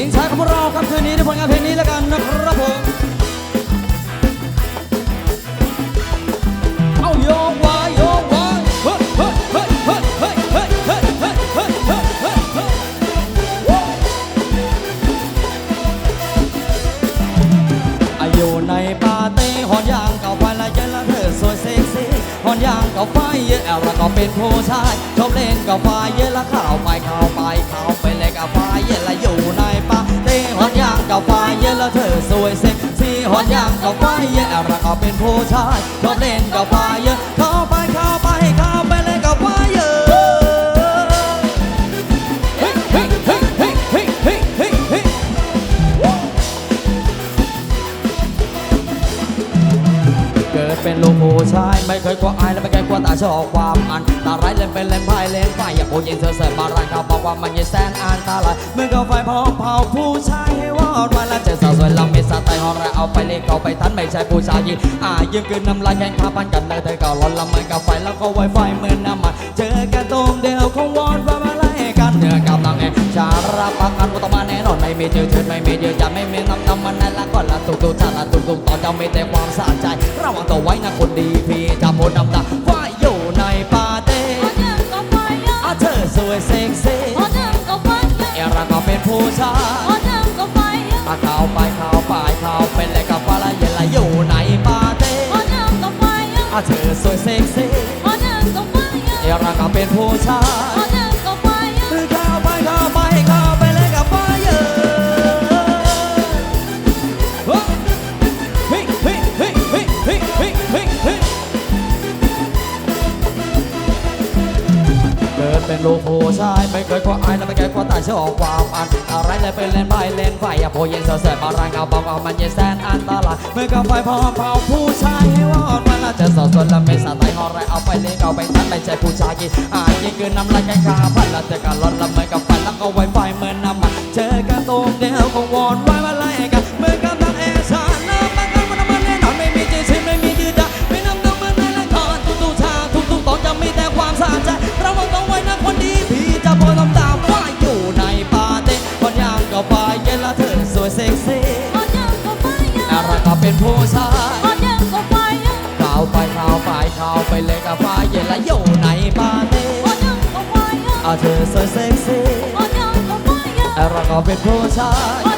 ชิงชายของเราครับคืนนี้ในผลงานเพลงนี้แล้วกันนะครับผมเอาโยกวายโยกวายเฮ้ยเฮ้ยเฮ้ยเฮ้ยเฮ้ยเฮ้ยเฮ้ยเฮ้ยเฮ้ยเฮ้ยเฮ้ยเฮ้ยเฮ้ยอายุในปาเต้หอนยางเก่าไฟและเย็นละเธอสวยเซ็กซี่หอนยางเก่าไฟเยอะแล้วก็เป็นผู้ชายชอบเล่นกับไฟเยอะละเข้าไปเข้าไปเข้าไปเล่นกับไฟเยอะละอยู่ เธอสวยเซ็กซี่หอนอย่างกับไฟเยอะเราก็เป็นผู้ชายชอบเล่นกับไฟเยอะเข้าไปเข้าไปเข้าไปเล่นกับไฟเยอะเป็นลูกผู้ชายไม่เคยกลัวอายและไม่เคยกลัวตาชอบความอันตาไรเล่นเป็นเล่นไพ่เล่นไฟอย่าโอ้ยิงเธอเสิร์ฟมารันเขาบอกว่ามันยิงแสนอันตาลายเมื่อเขาไฟเผาเผาผู้ชาย สวสวยเราไม่สะใจหอระเอาไปเล่นเขาไปทันไม่ใช่ผู้ชายยิงอ่ายืมคืนน้ำลายแข่งขาพันกันเลยเธอเก็ร้อนละเมือนกับไฟแล้วก็ไวไฟเหมือนน้ำมันเจอกันตรงเดียวคงวอนว่ามาไล่กันเนื้อกำลังเอชารับประกันว่าต้องมาแน่นอนไม่มีเจอเชิญไม่มีเยืนยันไม่มีน้ำน้ำมันนั่นละก่อนละตุกตุกชาละตุกตุกตอนจะไม่แต่ความสะใจระวังตัวไว้นะคนดีพี่จะโพดน้ำตาว่าอยู่ในปาเต้ขอเดินก็ไฟอะอาเธอสวยเซ็กซี่ขอเดินก็ไฟอะเอราก็เป็นผู้ชาย เป็นแหละกับปลาเยละอยู่ในปาเต้ฮอาเธอสวยเซ็กซี่ฮอนเราก็เป็นผู้ชาย เป็นลูกผู้ชายไม่เคยกลัวอายและไม่เคยกลัวตายชอบความอันอะไรเลยเป็นเล่นไปเล่นไฟอย่าโพเย็นเสียเสือบารางเอาบอกเอามันเย็นแสนอันตรายเมื่อกับไฟพอเผาผู้ชายให้วอดมันละจะสดสนและไม่สาไตหอไรเอาไปเล่นเอาไปทันไม่ใช่ผู้ชายกี่อ่ายยิ่งคืนน้ำลายแกงขาพันละเจอกันร้อนละเมือกับ เป็นผู้ชายก็ยังก็ไปข่าวไปข่าวไปข่าวไปเลยกับฟ้าเย็นละอยู่ในบ้านเตี้ก็ยังก็ไปเธอสวยเซ็กซี่ก็ยังก็ไปเราก็เป็นผู้ชาย